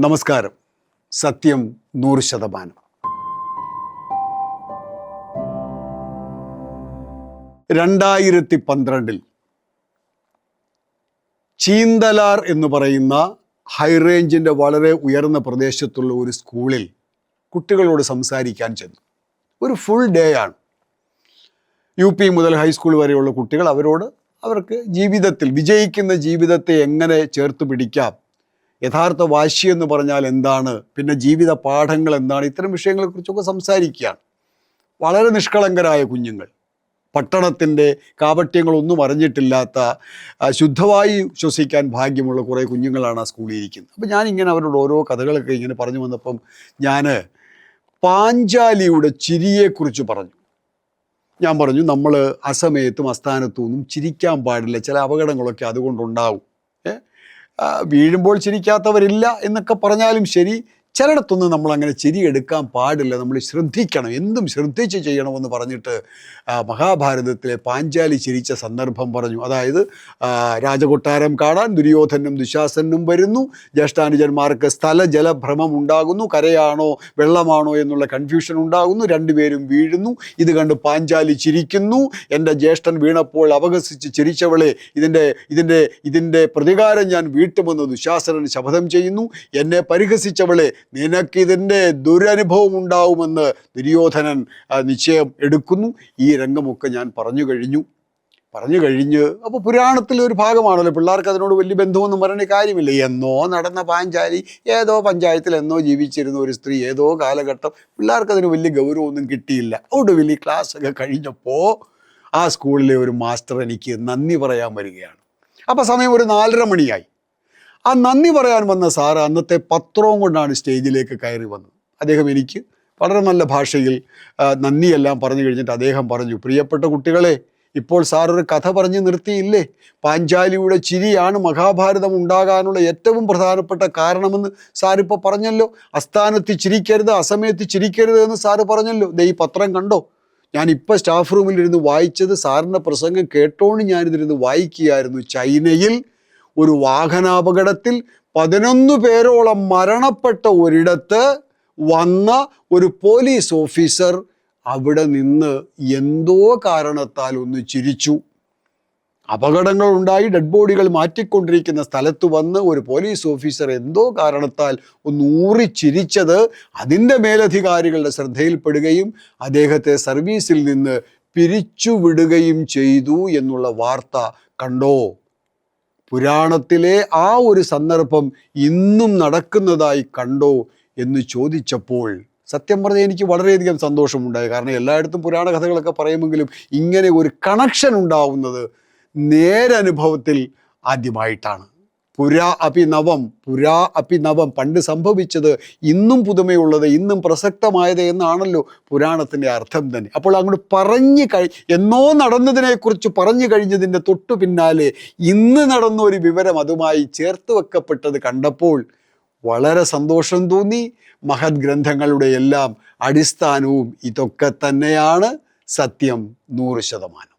നമസ്കാരം. സത്യം നൂറ് ശതമാനം. രണ്ടായിരത്തി പന്ത്രണ്ടിൽ ചീന്തലാർ എന്ന് പറയുന്ന ഹൈറേഞ്ചിന്റെ വളരെ ഉയർന്ന പ്രദേശത്തുള്ള ഒരു സ്കൂളിൽ കുട്ടികളോട് സംസാരിക്കാൻ ചെന്നു. ഒരു ഫുൾ ഡേ ആണ്. യു പി മുതൽ ഹൈസ്കൂൾ വരെയുള്ള കുട്ടികൾ അവരോട് അവർക്ക് ജീവിതത്തിൽ വിജയിക്കുന്ന ജീവിതത്തെ എങ്ങനെ ചേർത്ത് പിടിക്കാം യഥാർത്ഥ വാശി എന്ന് പറഞ്ഞാൽ എന്താണ്? പിന്നെ ജീവിത പാഠങ്ങൾ എന്താണ്? ഇത്തരം വിഷയങ്ങളെക്കുറിച്ചൊക്കെ സംസാരിക്കുകയാണ്. വളരെ നിഷ്കളങ്കരായ കുഞ്ഞുങ്ങൾ. പട്ടണത്തിന്റെ കാപട്യങ്ങളൊന്നും അറിഞ്ഞിട്ടില്ലാത്ത ശുദ്ധവായു ശ്വസിക്കാൻ ഭാഗ്യമുള്ള കുറേ കുഞ്ഞുങ്ങളാണ് ആ സ്കൂളിൽ ഇരിക്കുന്നത്. അപ്പോൾ ഞാനിങ്ങനെ അവരോട് ഓരോ കഥകളൊക്കെ ഇങ്ങനെ പറഞ്ഞു വന്നപ്പം ഞാൻ പാഞ്ചാലിയുടെ ചിരിയെക്കുറിച്ച് പറഞ്ഞു. ഞാൻ പറഞ്ഞു നമ്മൾ അസമയത്തും അസ്ഥാനത്തും ഒന്നും ചിരിക്കാൻ പാടില്ല. ചില അപകടങ്ങളൊക്കെ അതുകൊണ്ടുണ്ടാവും. വീഴുമ്പോൾ ചിരിക്കാത്തവരില്ല എന്നൊക്കെ പറഞ്ഞാലും ശരി. ചിലയിടത്തൊന്നും നമ്മൾ അങ്ങനെ ചിരിയെടുക്കാൻ പാടില്ല. നമ്മൾ ശ്രദ്ധിക്കണം. എന്തും ശ്രദ്ധിച്ച് ചെയ്യണമെന്ന് പറഞ്ഞിട്ട് മഹാഭാരതത്തിലെ പാഞ്ചാലി ചിരിച്ച സന്ദർഭം പറഞ്ഞു. അതായത് രാജകൊട്ടാരം കാണാൻ ദുര്യോധനും ദുശാസനും വരുന്നു. ജ്യേഷ്ഠാനുജന്മാർക്ക് സ്ഥല ജലഭ്രമം ഉണ്ടാകുന്നു. കരയാണോ വെള്ളമാണോ എന്നുള്ള കൺഫ്യൂഷൻ ഉണ്ടാകുന്നു. രണ്ടുപേരും വീഴുന്നു. ഇത് കണ്ട് പാഞ്ചാലി ചിരിക്കുന്നു. എന്റെ ജ്യേഷ്ഠൻ വീണപ്പോൾ അപഹസിച്ച് ചിരിച്ചവളെ ഇതിന്റെ ഇതിന്റെ ഇതിന്റെ പ്രതികാരം ഞാൻ വീട്ടുമെന്ന് ദുശാസനൻ ശപഥം ചെയ്യുന്നു. എന്നെ പരിഹസിച്ചവളെ നിനക്കിതിന്റെ ദുരനുഭവം ഉണ്ടാവുമെന്ന് ദുര്യോധനൻ നിശ്ചയം എടുക്കുന്നു. ഈ രംഗമൊക്കെ ഞാൻ പറഞ്ഞു കഴിഞ്ഞു. പറഞ്ഞു കഴിഞ്ഞ് അപ്പോൾ പുരാണത്തിലെ ഒരു ഭാഗമാണല്ലോ. പിള്ളേർക്ക് അതിനോട് വലിയ ബന്ധമൊന്നും പറയേണ്ട കാര്യമില്ല. എന്നോ നടന്ന പാഞ്ചാലി ഏതോ പഞ്ചായത്തിൽ എന്നോ ജീവിച്ചിരുന്ന ഒരു സ്ത്രീ ഏതോ കാലഘട്ടം പിള്ളേർക്ക് അതിന് വലിയ ഗൗരവമൊന്നും കിട്ടിയില്ല. ഒടുവിൽ ഈ ക്ലാസ് ഒക്കെ കഴിഞ്ഞപ്പോൾ ആ സ്കൂളിലെ ഒരു മാസ്റ്റർ എനിക്ക് നന്ദി പറയാൻ വരികയാണ്. അപ്പോൾ സമയം ഒരു നാലര മണിയായി. ആ നന്ദി പറയാൻ വന്ന സാറ് അന്നത്തെ പത്രവും കൊണ്ടാണ് സ്റ്റേജിലേക്ക് കയറി വന്നത്. അദ്ദേഹം എനിക്ക് വളരെ നല്ല ഭാഷയിൽ നന്ദിയെല്ലാം പറഞ്ഞു കഴിഞ്ഞിട്ട് അദ്ദേഹം പറഞ്ഞു പ്രിയപ്പെട്ട കുട്ടികളെ ഇപ്പോൾ സാറൊരു കഥ പറഞ്ഞ് നിർത്തിയില്ലേ? പാഞ്ചാലിയുടെ ചിരിയാണ് മഹാഭാരതം ഉണ്ടാകാനുള്ള ഏറ്റവും പ്രധാനപ്പെട്ട കാരണമെന്ന് സാറിപ്പോൾ പറഞ്ഞല്ലോ. അസ്ഥാനത്ത് ചിരിക്കരുത് അസമയത്ത് ചിരിക്കരുത് എന്ന് സാറ് പറഞ്ഞല്ലോ. ദേ ഈ പത്രം കണ്ടോ? ഞാൻ ഇപ്പോൾ സ്റ്റാഫ് റൂമിലിരുന്ന് വായിച്ചത് സാറിന്റെ പ്രസംഗം കേട്ടോണ്ട് ഞാനിതിരുന്ന് വായിക്കുകയായിരുന്നു. ചൈനയിൽ ഒരു വാഹനാപകടത്തിൽ പതിനൊന്ന് പേരോളം മരണപ്പെട്ട ഒരിടത്ത് വന്ന ഒരു പോലീസ് ഓഫീസർ അവിടെ നിന്ന് എന്തോ കാരണത്താൽ ഒന്ന് ചിരിച്ചു. അപകടങ്ങൾ ഉണ്ടായി ഡെഡ് ബോഡികൾ മാറ്റിക്കൊണ്ടിരിക്കുന്ന സ്ഥലത്ത് വന്ന് ഒരു പോലീസ് ഓഫീസർ എന്തോ കാരണത്താൽ ഒന്ന് ഊറി ചിരിച്ചത് അതിന്റെ മേലധികാരികളുടെ ശ്രദ്ധയിൽപ്പെടുകയും അദ്ദേഹത്തെ സർവീസിൽ നിന്ന് പിരിച്ചുവിടുകയും ചെയ്തു എന്നുള്ള വാർത്ത കണ്ടോ? പുരാണത്തിലെ ആ ഒരു സന്ദർഭം ഇന്നും നടക്കുന്നതായി കണ്ടോ എന്ന് ചോദിച്ചപ്പോൾ സത്യം പറഞ്ഞാൽ എനിക്ക് വളരെയധികം സന്തോഷമുണ്ടായി. കാരണം എല്ലായിടത്തും പുരാണ കഥകളൊക്കെ പറയുമെങ്കിലും ഇങ്ങനെ ഒരു കണക്ഷൻ ഉണ്ടാവുന്നത് നേരനുഭവത്തിൽ ആദ്യമായിട്ടാണ്. പുരാ അപി നവം പുരാ അപി നവം. പണ്ട് സംഭവിച്ചത് ഇന്നും പുതുമയുള്ളത് ഇന്നും പ്രസക്തമായത് എന്നാണല്ലോ പുരാണത്തിന്റെ അർത്ഥം തന്നെ. അപ്പോൾ അങ്ങോട്ട് പറഞ്ഞു കഴി എന്നോ നടന്നതിനെക്കുറിച്ച് പറഞ്ഞു കഴിഞ്ഞതിന്റെ തൊട്ടു പിന്നാലെ ഇന്ന് നടന്ന ഒരു വിവരം അതുമായി ചേർത്ത് വെക്കപ്പെട്ടത് കണ്ടപ്പോൾ വളരെ സന്തോഷം തോന്നി. മഹത് ഗ്രന്ഥങ്ങളുടെ എല്ലാം അടിസ്ഥാനവും ഇതൊക്കെ തന്നെയാണ് സത്യം നൂറ് ശതമാനം.